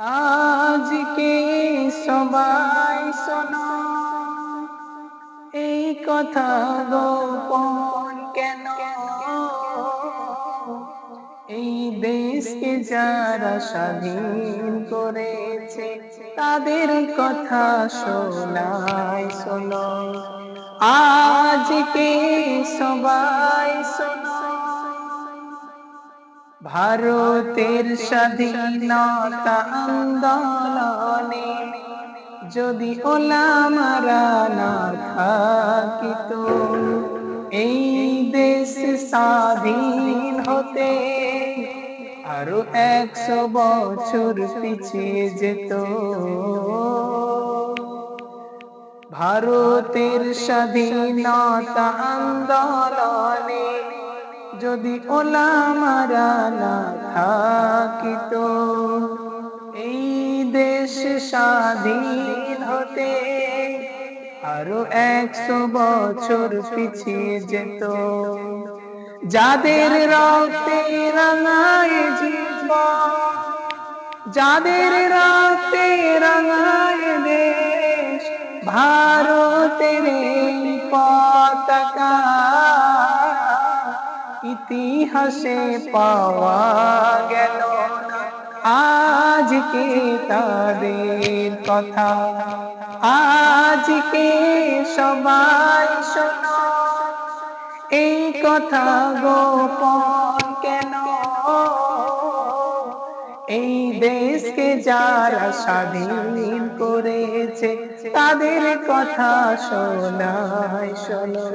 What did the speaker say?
আজকে সবাই শোনো। এই কথা গোপন কেন? এই দেশকে যারা স্বাধীন করেছে, তাদের কথা শোনাই শোনো। আজকে সবাই শোনো। ভারতের স্বাধীনতা আন্দোলনে যদি ওলামারা না থাকিত, এই দেশ স্বাধীন হতে আরও একশো বছর পিছিয়ে যেত। ভারতের স্বাধীনতা আন্দোলনে যদি ওলামারা না থাকিত, এই দেশ স্বাধীন হতে আরও একশো বছর পিছিয়ে যেত। যাদের রক্তে রাঙায় জীব যাদের রক্তে রাঙায় দেশ, ভারতের পতাকা ইতিহাসে পাওয়া গেল আজকে তাদের কথা। আজকে সবাই শোনো। এই কথা গোপন কেন? এই দেশকে যারা স্বাধীন করেছে, তাদের কথা শোনায় শোনো।